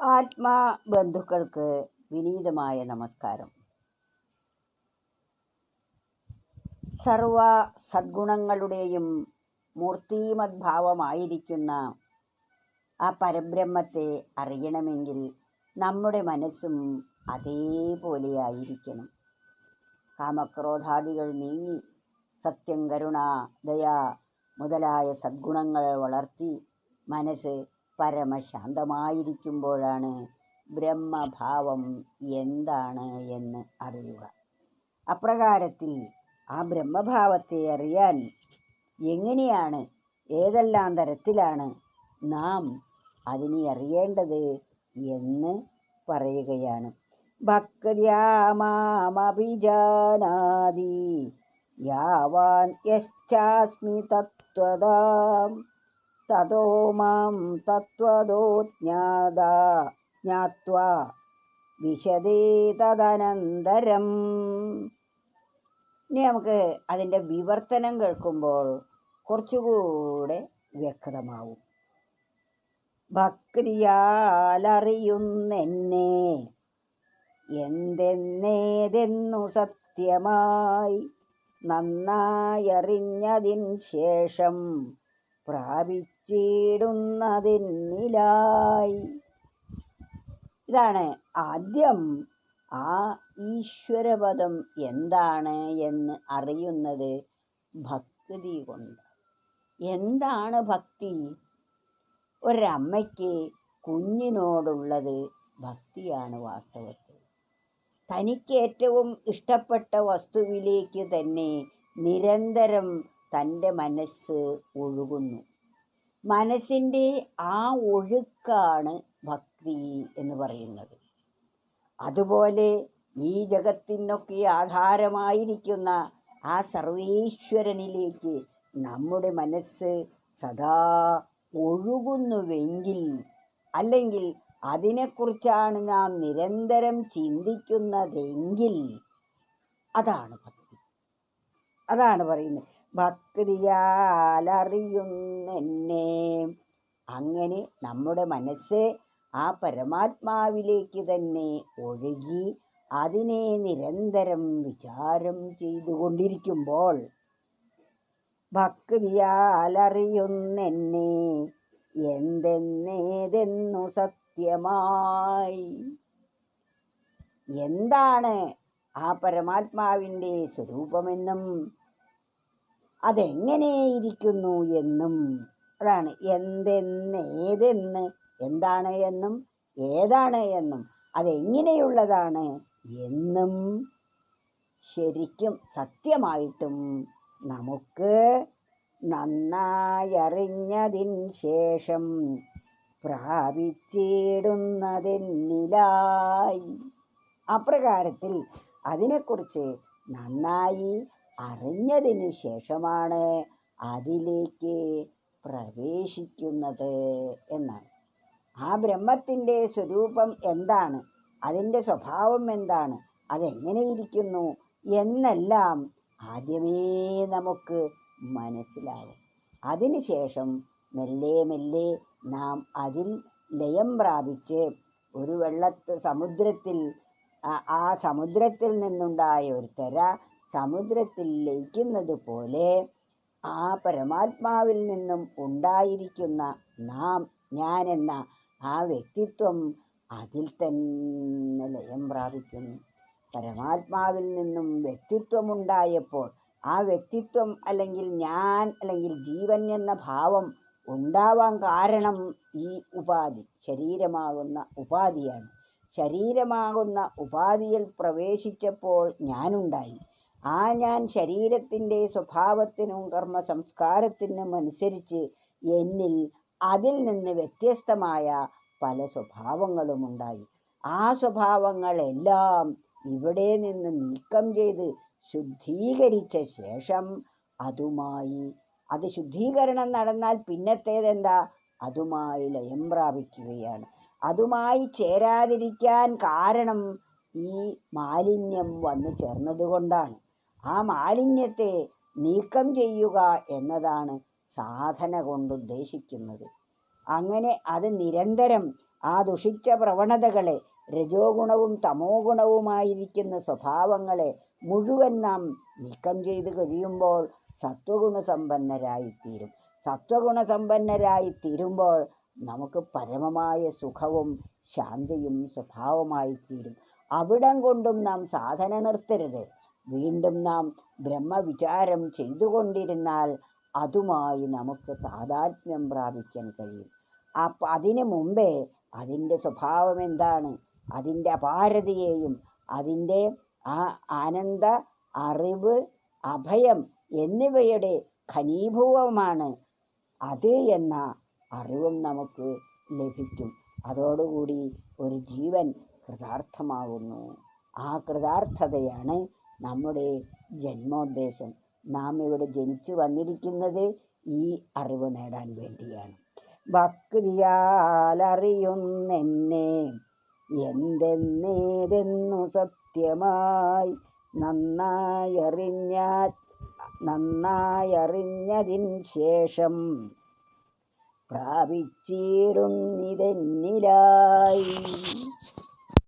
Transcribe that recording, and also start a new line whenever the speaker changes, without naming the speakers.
ആത്മാ ബന്ധുക്കൾക്ക് വിനീതമായ നമസ്കാരം. സർവ സദ്ഗുണങ്ങളുടെയും മൂർത്തിമദ്ഭാവമായിരിക്കുന്ന ആ പരബ്രഹ്മത്തെ അറിയണമെങ്കിൽ നമ്മുടെ മനസ്സും അതേപോലെയായിരിക്കണം. കാമക്രോധാദികൾ നീങ്ങി സത്യം കരുണ ദയ മുതലായ സദ്ഗുണങ്ങൾ വളർത്തി മനസ്സ് പരമശാന്തമായിരിക്കുമ്പോഴാണ് ബ്രഹ്മഭാവം എന്താണ് എന്ന് അറിയുക. അപ്രകാരത്തിൽ ആ ബ്രഹ്മഭാവത്തെ അറിയാൻ എങ്ങനെയാണ് ഏതെല്ലാം തരത്തിലാണ് നാം അതിനെ അറിയേണ്ടത് എന്ന് പറയുകയാണ്. ഭക്തിയാമാമഭിജാനാദി യാവാൻ യശ്ചാസ്മി തത്വതാം തതോ മാം തത്വതോ ജ്ഞാതാ ജ്ഞാത്വാ വിശദേ തദനന്തരം ഇനി നമുക്ക് അതിന്റെ വിവർത്തനം കേൾക്കുമ്പോൾ കുറച്ചുകൂടെ വ്യക്തമാവും. ഭക്തിയാലറിയുന്നെന്നെ എന്തെന്നേതെന്നു സത്യമായി നന്നായറിഞ്ഞതിൻ ശേഷം പ്രാപിച്ചിടുന്നതിന്നിലായി. ഇതാണ് ആദ്യം ആ ഈശ്വരപദം എന്താണ് എന്ന് അറിയുന്നത് ഭക്തി കൊണ്ട്. എന്താണ് ഭക്തി? ഒരമ്മയ്ക്ക് കുഞ്ഞിനോടുള്ളത് ഭക്തിയാണ് വാസ്തവത്തിൽ. തനിക്ക് ഏറ്റവും ഇഷ്ടപ്പെട്ട വസ്തുവിലേക്ക് തന്നെ നിരന്തരം തന്റെ മനസ്സ് ഒഴുകുന്നു. മനസ്സിന്റെ ആ ഒഴുക്കാണ് ഭക്തി എന്ന് പറയുന്നത്. അതുപോലെ ഈ ജഗത്തിനൊക്കെ ആധാരമായിരിക്കുന്ന ആ സർവേശ്വരനിലേക്ക് നമ്മുടെ മനസ്സ് സദാ ഒഴുകുന്നുവെങ്കിൽ അല്ലെങ്കിൽ അതിനെക്കുറിച്ചാണ് നാം നിരന്തരം ചിന്തിക്കുന്നതെങ്കിൽ അതാണ് ഭക്തി. അതാണ് പറയുന്നത്. ഭക്തിയാലറിയുന്നെന്നെ. അങ്ങനെ നമ്മുടെ മനസ്സ് ആ പരമാത്മാവിലേക്ക് തന്നെ ഒഴുകി അതിനെ നിരന്തരം വിചാരം ചെയ്തുകൊണ്ടിരിക്കുമ്പോൾ ഭക്തിയാലറിയുന്നെന്നെ. എന്തെന്നേതെന്നു സത്യമായി. എന്താണ് ആ പരമാത്മാവിന്റെ സ്വരൂപമെന്നും അതെങ്ങനെ ഇരിക്കുന്നു എന്നും. അതാണ് എന്തെന്ന് ഏതെന്ന് എന്താണ് എന്നും ഏതാണ് എന്നും അതെങ്ങനെയുള്ളതാണ് എന്നും ശരിക്കും സത്യമായിട്ടും നമുക്ക് നന്നായി നന്നായറിഞ്ഞതിൻ ശേഷം പ്രാപിച്ചിടുന്നതെന്നിലായി. അപ്രകാരത്തിൽ അതിനെക്കുറിച്ച് നന്നായി അറിഞ്ഞതിന് ശേഷമാണ് അതിലേക്ക് പ്രവേശിക്കുന്നത് എന്നാണ്. ആ ബ്രഹ്മത്തിന്റെ സ്വരൂപം എന്താണ്? അതിന്റെ സ്വഭാവം എന്താണ്? അതെങ്ങനെ ഇരിക്കുന്നു എന്നെല്ലാം ആദ്യമേ നമുക്ക് മനസ്സിലാവും. അതിനുശേഷം മെല്ലെ മെല്ലെ നാം അതിൽ ലയം പ്രാപിച്ച് ഒരു വെള്ളത്ത് സമുദ്രത്തിൽ ആ സമുദ്രത്തിൽ നിന്നുണ്ടായ ഒരു തെര സമുദ്രത്തിൽ ലയിക്കുന്നത് പോലെ ആ പരമാത്മാവിൽ നിന്നും ഉണ്ടായിരിക്കുന്ന നാം ഞാൻ എന്ന ആ വ്യക്തിത്വം അതിൽ തന്നെ ലയം പ്രാപിക്കുന്നു. പരമാത്മാവിൽ നിന്നും വ്യക്തിത്വമുണ്ടായപ്പോൾ ആ വ്യക്തിത്വം അല്ലെങ്കിൽ ഞാൻ അല്ലെങ്കിൽ ജീവൻ എന്ന ഭാവം ഉണ്ടാവാൻ കാരണം ഈ ഉപാധി ശരീരമാകുന്ന ഉപാധിയാണ്. ശരീരമാകുന്ന ഉപാധിയിൽ പ്രവേശിച്ചപ്പോൾ ഞാനുണ്ടായി. ആ ഞാൻ ശരീരത്തിന്റെ സ്വഭാവത്തിനും കർമ്മ സംസ്കാരത്തിനും അനുസരിച്ച് എന്നിൽ അതിൽ നിന്ന് വ്യത്യസ്തമായ പല സ്വഭാവങ്ങളും ഉണ്ടായി. ആ സ്വഭാവങ്ങളെല്ലാം ഇവിടെ നിന്ന് നീക്കം ചെയ്ത് ശുദ്ധീകരിച്ച ശേഷം അതുമായി അത് ശുദ്ധീകരണം നടന്നാൽ പിന്നത്തേതെന്താ? അതുമായി ലയം പ്രാപിക്കുകയാണ്. അതുമായി ചേരാതിരിക്കാൻ കാരണം ഈ മാലിന്യം വന്നു ചേർന്നതുകൊണ്ടാണ് ആ മാലിന്യത്തെ നീക്കം ചെയ്യുക എന്നതാണ് സാധന കൊണ്ട് ഉദ്ദേശിക്കുന്നത്. അങ്ങനെ അത് നിരന്തരം ആ ദുഷിച്ച പ്രവണതകളെ രജോ ഗുണവും തമോ ഗുണവുമായിരിക്കുന്ന സ്വഭാവങ്ങളെ മുഴുവൻ നാം നീക്കം ചെയ്ത് കഴിയുമ്പോൾ സത്വഗുണസമ്പന്നരായിത്തീരും. സത്വഗുണസമ്പന്നരായിത്തീരുമ്പോൾ നമുക്ക് പരമമായ സുഖവും ശാന്തിയും സ്വഭാവമായിത്തീരും. അവിടം കൊണ്ടും നാം സാധന നിർത്തരുത്. വീണ്ടും നാം ബ്രഹ്മവിചാരം ചെയ്തുകൊണ്ടിരുന്നാൽ അതുമായി നമുക്ക് താതാത്മ്യം പ്രാപിക്കാൻ കഴിയും. അപ്പം അതിനു മുമ്പേ അതിന്റെ സ്വഭാവം എന്താണ് അതിന്റെ അപാരതയെയും അതിന്റെ ആ ആനന്ദ അറിവ് അഭയം എന്നിവയുടെ ഖനീഭൂവമാണ് അത് എന്ന അറിവും നമുക്ക് ലഭിക്കും. അതോടുകൂടി ഒരു ജീവൻ കൃതാർത്ഥമാകുന്നു ആ കൃതാർത്ഥതയാണ് നമ്മുടെ ജന്മോദ്ദേശം. നാം ഇവിടെ ജനിച്ചു വന്നിരിക്കുന്നത് ഈ അറിവ് നേടാൻ വേണ്ടിയാണ്. ഭക്തിയാലറിയുന്നെന്നെ എന്തെന്നേതെന്നു സത്യമായി നന്നായറിഞ്ഞ നന്നായറിഞ്ഞതിൻ ശേഷം പ്രാപിച്ചിടുന്നിതെന്നിലായി.